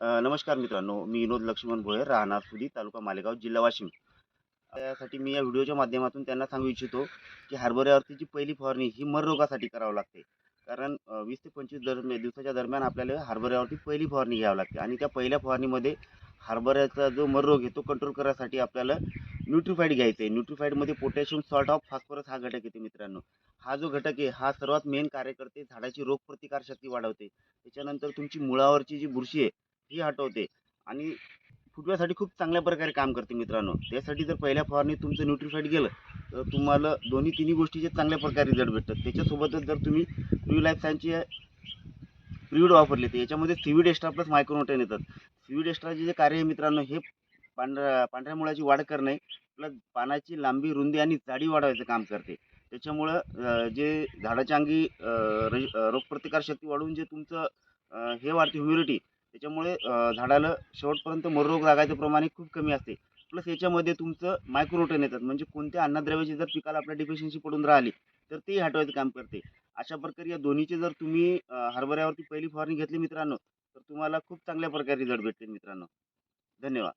नमस्कार मित्रांनो मी विनोद लक्ष्मण भोळे राहणार सुदी तालुका मालेगाव जिल्हा वाशिम. त्यासाठी मी या व्हिडिओच्या माध्यमातून त्यांना सांगू इच्छितो की हरभऱ्यावरती जी पहिली फवारणी ही मर रोगासाठी करावं लागते. कारण वीस ते पंचवीस दरम्यान दिवसाच्या दरम्यान आपल्याला हरभऱ्यावरती पहिली फवारणी घ्यावी लागते. आणि त्या पहिल्या फवारणीमध्ये हरभऱ्याचा जो मर रोग आहे तो कंट्रोल करण्यासाठी आपल्याला न्यूट्रीफाईड घ्यायचं आहे. न्यूट्रीफाईडमध्ये पोटॅशियम सॉल्ट ऑफ फॉस्फरस हा घटक येते मित्रांनो. हा जो घटक आहे हा सर्वात मेन कार्य करते. झाडाची रोगप्रतिकारशक्ती वाढवते. त्याच्यानंतर तुमची मुळावरची जी बुरशी आहे ही हटवते. आणि फुटव्यासाठी खूप चांगल्या प्रकारे काम करते मित्रांनो. त्यासाठी जर पहिल्या फवारणीत तुमचं न्यूट्रिफाईड गेलं तर तुम्हाला दोन्ही तिन्ही गोष्टीचे चांगल्या प्रकारे रिझल्ट भेटतात. त्याच्यासोबतच जर तुम्ही प्री लाईफ सायन्सचे प्रिविड वापरले तर याच्यामध्ये सिविड एक्स्ट्रा प्लस मायक्रोनोटेन येतात. सिविड एक्स्ट्राचे जे कार्य आहे मित्रांनो हे पांढऱ्या पांढऱ्या मुळाची वाढ करणे प्लस पानाची लांबी रुंदी आणि जाडी वाढवायचं काम करते. त्याच्यामुळं जे झाडाच्या अंगी रोगप्रतिकारशक्ती वाढवून जे तुमचं हे वाढते ह्युमिडिटी त्याच्यामुळे झाडाला शेवटपर्यंत मररोग लागायचं प्रमाण खूप कमी असते. प्लस याच्यामध्ये तुमचं मायक्रोटन येतात. म्हणजे कोणत्या अन्नद्रव्याची जर पिकाला आपल्या डिफिशियन्सी पडून राहिली तर तेही हटवायचं काम करते. अशा प्रकारे या दोन्हीचे जर तुम्ही हरभऱ्यावरती पहिली फवारणी घेतली मित्रांनो तर तुम्हाला खूप चांगल्या प्रकारे रिझल्ट भेटतील मित्रांनो. धन्यवाद.